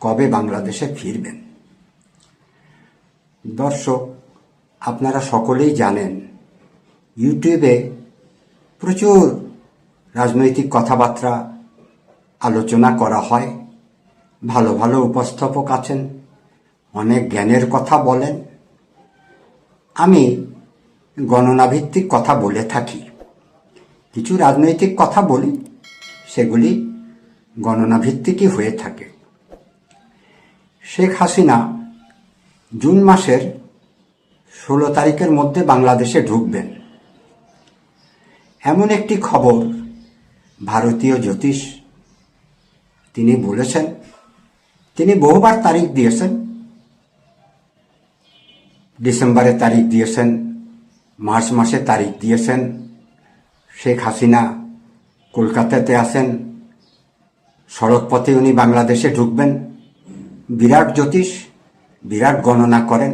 কবে বাংলাদেশে ফিরবেন? দর্শক, আপনারা সকলেই জানেন, ইউটিউবে প্রচুর রাজনৈতিক কথাবার্তা আলোচনা করা হয়। ভালো ভালো উপস্থাপক আছেন, অনেক জ্ঞানের কথা বলেন। আমি গণনাভিত্তিক কথা বলে থাকি। কিছু রাজনৈতিক কথা বলি, সেগুলি গণনাভিত্তিকই হয়ে থাকে। শেখ হাসিনা জুন মাসের ষোলো তারিখের মধ্যে বাংলাদেশে ঢুকবেন। এমন একটি খবর ভারতীয় জ্যোতিষ, তিনি বলেছেন, তিনি বহুবার তারিখ দিয়েছেন। ডিসেম্বরে তারিখ দিয়েছেন, মার্চ মাসে তারিখ দিয়েছেন, শেখ হাসিনা কলকাতাতে আসেন সড়কপথে উনি বাংলাদেশে ঢুকবেন। বিরাট জ্যোতিষ, বিরাট গণনা করেন।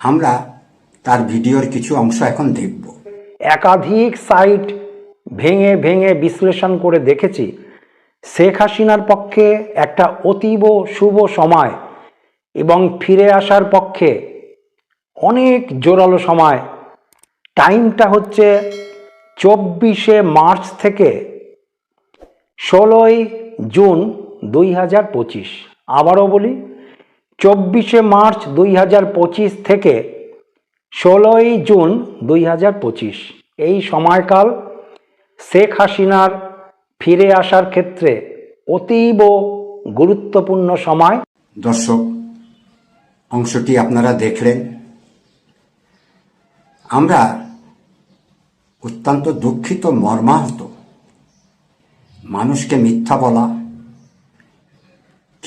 আমরা তার ভিডিওর কিছু অংশ এখন দেখব। একাধিক সাইট ভেঙে ভেঙে বিশ্লেষণ করে দেখেছি। শেখ হাসিনার পক্ষে একটা অতীব শুভ সময় এবং ফিরে আসার পক্ষে অনেক জোরালো সময়। টাইমটা হচ্ছে চব্বিশে মার্চ থেকে ষোলোই জুন দুই হাজার পঁচিশ। আবারও বলি, চব্বিশে মার্চ দুই হাজার পঁচিশ থেকে ষোলোই জুন দুই হাজার পঁচিশ, এই সময়কাল শেখ হাসিনার ফিরে আসার ক্ষেত্রে অতীব গুরুত্বপূর্ণ সময়। দর্শক, অংশটি আপনারা দেখলেন। আমরা অত্যন্ত দুঃখিত, মর্মাহত, মানুষকে মিথ্যা বলা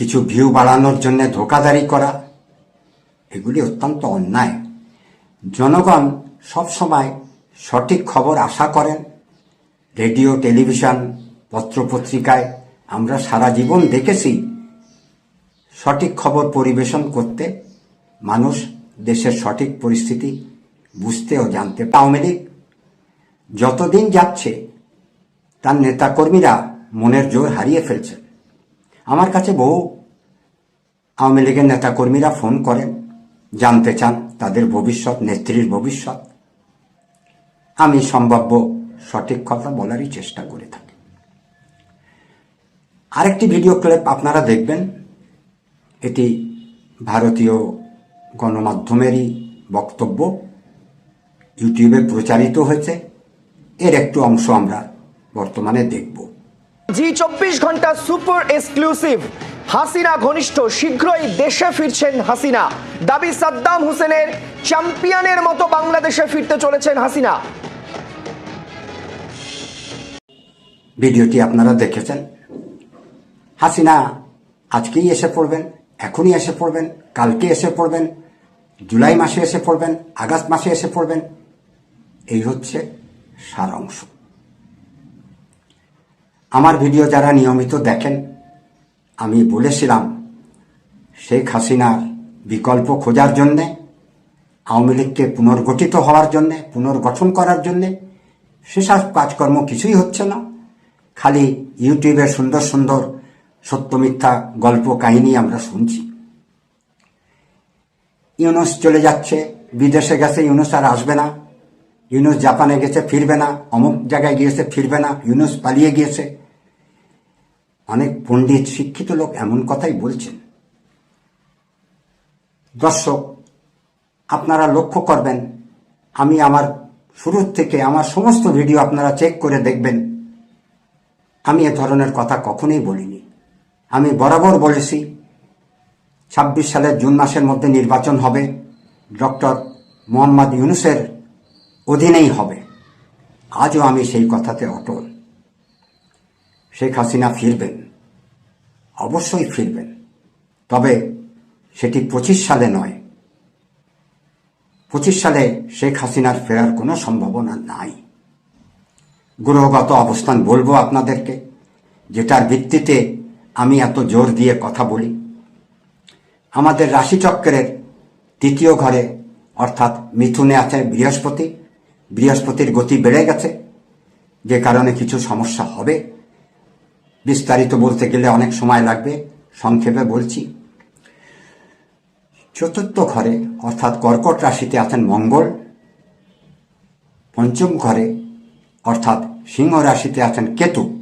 কিছু ভিউ বাড়ানোর জন্য ধোকাদারি করা, এগুলি অত্যন্ত অন্যায়। জনগণ সবসময় সঠিক খবর আশা করেন। রেডিও, টেলিভিশন, পত্রপত্রিকায় আমরা সারা জীবন দেখেছি সঠিক খবর পরিবেশন করতে মানুষ দেশের সঠিক পরিস্থিতি বুঝতে ও জানতে। আওয়ামী লীগ যতদিন যাচ্ছে, তার নেতাকর্মীরা মনের জোর হারিয়ে ফেলছে। আমার কাছে বহু আওয়ামী লীগের নেতাকর্মীরা ফোন করেন জানতে চান তাদের ভবিষ্যৎ, নেত্রীর ভবিষ্যৎ। আমি সম্ভাব্য সঠিক কথা বলারই চেষ্টা করে থাকি। আরেকটি ভিডিও ক্লিপ আপনারা দেখবেন। এটি ভারতীয় গণমাধ্যমেরই বক্তব্য। ইউটিউবে প্রচারিত হয়েছে। এর একটু অংশ আমরা বর্তমানে দেখব। জি, চব্বিশ ঘণ্টা সুপার এক্সক্লুসিভ। হাসিনা ঘনিষ্ঠ, শীঘ্রই দেশে ফিরছেন হাসিনা। দাবি সাদ্দাম হোসেনের চ্যাম্পিয়নের মতো বাংলাদেশে ফিরতে চলেছেন হাসিনা। ভিডিওটি আপনারা দেখেছেন। হাসিনা আজকেই এসে পড়বেন, এখনই এসে পড়বেন, কালকে এসে পড়বেন, জুলাই মাসে এসে পড়বেন, আগস্ট মাসে এসে পড়বেন। এই হচ্ছে সারাংশ। আমার ভিডিও যারা নিয়মিত দেখেন আমি বলেছিলাম, শেখ হাসিনার বিকল্প খোঁজার জন্যে, আওয়ামী লীগকে পুনর্গঠিত হওয়ার জন্যে, পুনর্গঠন করার জন্যে সেসব কাজকর্ম কিছুই হচ্ছে না। খালি ইউটিউবে সুন্দর সুন্দর সত্য মিথ্যা গল্প কাহিনী আমরা শুনছি। ইউনুস চলে যাচ্ছে, বিদেশে গেছে, ইউনুস আর আসবে না। ইউনুস জাপানে গেছে, ফিরবে না। অমুক জায়গায় গিয়েছে, ফিরবে না। ইউনুস পালিয়ে গিয়েছে। অনেক পণ্ডিত, শিক্ষিত লোক এমন কথাই বলছেন। দর্শক, আপনারা লক্ষ্য করবেন, আমি আমার শুরুর থেকে আমার সমস্ত ভিডিও আপনারা চেক করে দেখবেন। আমি এ ধরনের কথা কখনোই বলিনি। আমি বরাবর বলেছি, ছাব্বিশ সালের জুন মাসের মধ্যে নির্বাচন হবে, ডক্টর মোহাম্মদ ইউনুসের অধীনেই হবে। আজও আমি সেই কথাতে অটল। শেখ হাসিনা ফিরবেন। অবশ্যই ফিরবেন। তবে সেটি পঁচিশ সালে নয়। পঁচিশ সালে শেখ হাসিনার ফেরার কোনো সম্ভাবনা নাই। গ্রহগত অবস্থান বলব আপনাদেরকে, যেটার ভিত্তিতে আমি এত জোর দিয়ে কথা বলি। আমাদের রাশিচক্রের তৃতীয় ঘরে, অর্থাৎ মিথুনে আছে বৃহস্পতি। বৃহস্পতির গতি বেড়ে গেছে, যে কারণে কিছু সমস্যা হবে। বিস্তারিত বলতে গেলে অনেক সময় লাগবে। সংক্ষেপে বলছি। চতুর্থ ঘরে, অর্থাৎ কর্কট রাশিতে আছেন মঙ্গল। পঞ্চম ঘরে, অর্থাৎ সিংহ রাশিতে আছেন কেতু।